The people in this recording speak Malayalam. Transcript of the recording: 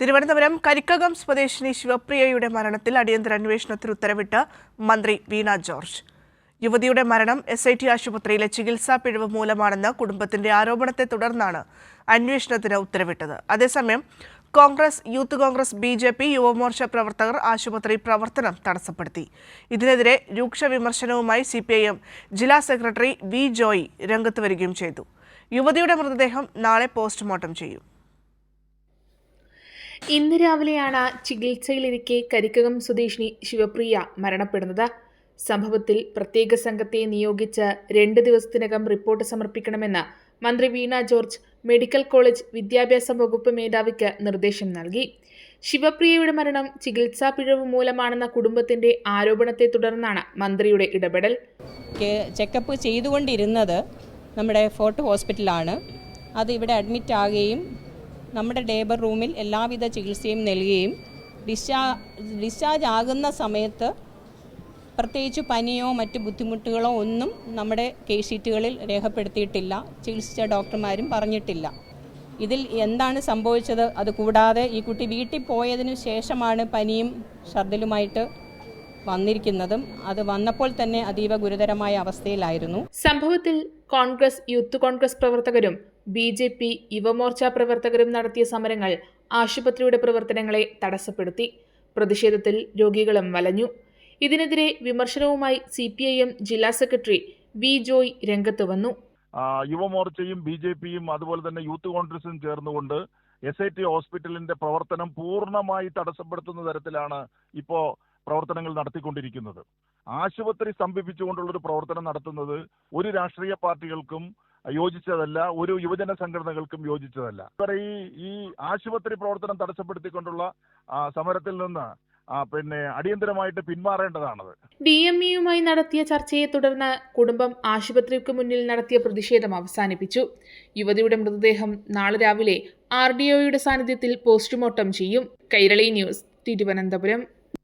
തിരുവനന്തപുരം കരിക്കകം സ്വദേശിനി ശിവപ്രിയയുടെ മരണത്തിൽ അടിയന്തര അന്വേഷണത്തിന് ഉത്തരവിട്ട് മന്ത്രി വീണ ജോർജ്. യുവതിയുടെ മരണം എസ് ഐ ടി ആശുപത്രിയിലെ ചികിത്സാ പിഴവ് മൂലമാണെന്ന കുടുംബത്തിന്റെ ആരോപണത്തെ തുടർന്നാണ് അന്വേഷണത്തിന് ഉത്തരവിട്ടത്. അതേസമയം Congress youth Congress B J P Yuva Morcha പ്രവർത്തകർ ആശുപത്രി പ്രവർത്തനം തടസ്സപ്പെടുത്തി. ഇതിനെതിരെ രൂക്ഷ വിമർശനവുമായി സി പി ഐ എം ജില്ലാ സെക്രട്ടറി വി ജോയി രംഗത്ത് വരികയും ചെയ്തു. യുവതിയുടെ മൃതദേഹം നാളെ പോസ്റ്റ്മോർട്ടം ചെയ്യും. ഇന്ന് രാവിലെയാണ് ചികിത്സയിലിരിക്കെ കരിക്കകം സ്വദേശിനി ശിവപ്രിയ മരണപ്പെടുന്നത്. സംഭവത്തിൽ പ്രത്യേക സംഘത്തെ നിയോഗിച്ച് രണ്ട് ദിവസത്തിനകം റിപ്പോർട്ട് സമർപ്പിക്കണമെന്ന് മന്ത്രി വീണ ജോർജ് മെഡിക്കൽ കോളേജ് വിദ്യാഭ്യാസ വകുപ്പ് മേധാവിക്ക് നിർദ്ദേശം നൽകി. ശിവപ്രിയയുടെ മരണം ചികിത്സാ പിഴവ് മൂലമാണെന്ന കുടുംബത്തിന്റെ ആരോപണത്തെ തുടർന്നാണ് മന്ത്രിയുടെ ഇടപെടൽ. ചെക്കപ്പ് ചെയ്തുകൊണ്ടിരുന്നത് നമ്മുടെ ഫോർട്ട് ഹോസ്പിറ്റലാണ്. അത് ഇവിടെ അഡ്മിറ്റ് ആകുകയും നമ്മുടെ ലേബർ റൂമിൽ എല്ലാവിധ ചികിത്സയും നൽകുകയും ഡിസ്ചാ ഡിസ്ചാർജ് ആകുന്ന സമയത്ത് പ്രത്യേകിച്ച് പനിയോ മറ്റ് ബുദ്ധിമുട്ടുകളോ ഒന്നും നമ്മുടെ കേസ് ഷീറ്റുകളിൽ രേഖപ്പെടുത്തിയിട്ടില്ല. ചികിത്സിച്ച ഡോക്ടർമാരും പറഞ്ഞിട്ടില്ല. ഇതിൽ എന്താണ് സംഭവിച്ചത്? അത് കൂടാതെ ഈ കുട്ടി വീട്ടിൽ പോയതിനു ശേഷമാണ് പനിയും ഛർദിലുമായിട്ട് വന്നിരിക്കുന്നതും. അത് വന്നപ്പോൾ തന്നെ അതീവ ഗുരുതരമായ അവസ്ഥയിലായിരുന്നു. സംഭവത്തിൽ കോൺഗ്രസ് യൂത്ത് കോൺഗ്രസ് പ്രവർത്തകരും ബി ജെ പി യുവമോർച്ച പ്രവർത്തകരും നടത്തിയ സമരങ്ങൾ ആശുപത്രിയുടെ പ്രവർത്തനങ്ങളെ തടസ്സപ്പെടുത്തി. പ്രതിഷേധത്തിൽ രോഗികളും വലഞ്ഞു. ഇതിനെതിരെ വിമർശനവുമായി സി പി ഐ എം ജില്ലാ സെക്രട്ടറി വി ജോയ് രംഗത്ത് വന്നു. യുവമോർച്ചയും ബി ജെ പിയും അതുപോലെ തന്നെ യൂത്ത് കോൺഗ്രസും ചേർന്നുകൊണ്ട് എസ് ഐ ടി ഹോസ്പിറ്റലിന്റെ പ്രവർത്തനം പൂർണമായി തടസ്സപ്പെടുത്തുന്ന തരത്തിലാണ് ഇപ്പോ പ്രവർത്തനങ്ങൾ നടത്തിക്കൊണ്ടിരിക്കുന്നത്. ആശുപത്രി സ്തംഭിപ്പിച്ചുകൊണ്ടുള്ള ഒരു പ്രവർത്തനം നടത്തുന്നത് ഒരു രാഷ്ട്രീയ പാർട്ടികൾക്കും യോജിച്ചതല്ല ഒരു യുവജന സംഘടനകൾക്കും യോജിച്ചതല്ല. ഈ ഈ ആശുപത്രി പ്രവർത്തനം തടസ്സപ്പെടുത്തിക്കൊണ്ടുള്ള സമരത്തിൽ നിന്ന് പിന്നെ അടിയന്തരമായിട്ട് പിന്മാറേണ്ടതാണത്. ഡി എം ഇയുമായി നടത്തിയ ചർച്ചയെ തുടർന്ന് കുടുംബം ആശുപത്രിക്ക് മുന്നിൽ നടത്തിയ പ്രതിഷേധം അവസാനിപ്പിച്ചു. യുവതിയുടെ മൃതദേഹം നാളെ രാവിലെ ആർ ഡി ഒയുടെ സാന്നിധ്യത്തിൽ പോസ്റ്റ്മോർട്ടം ചെയ്യും. കൈരളി ന്യൂസ് തിരുവനന്തപുരം.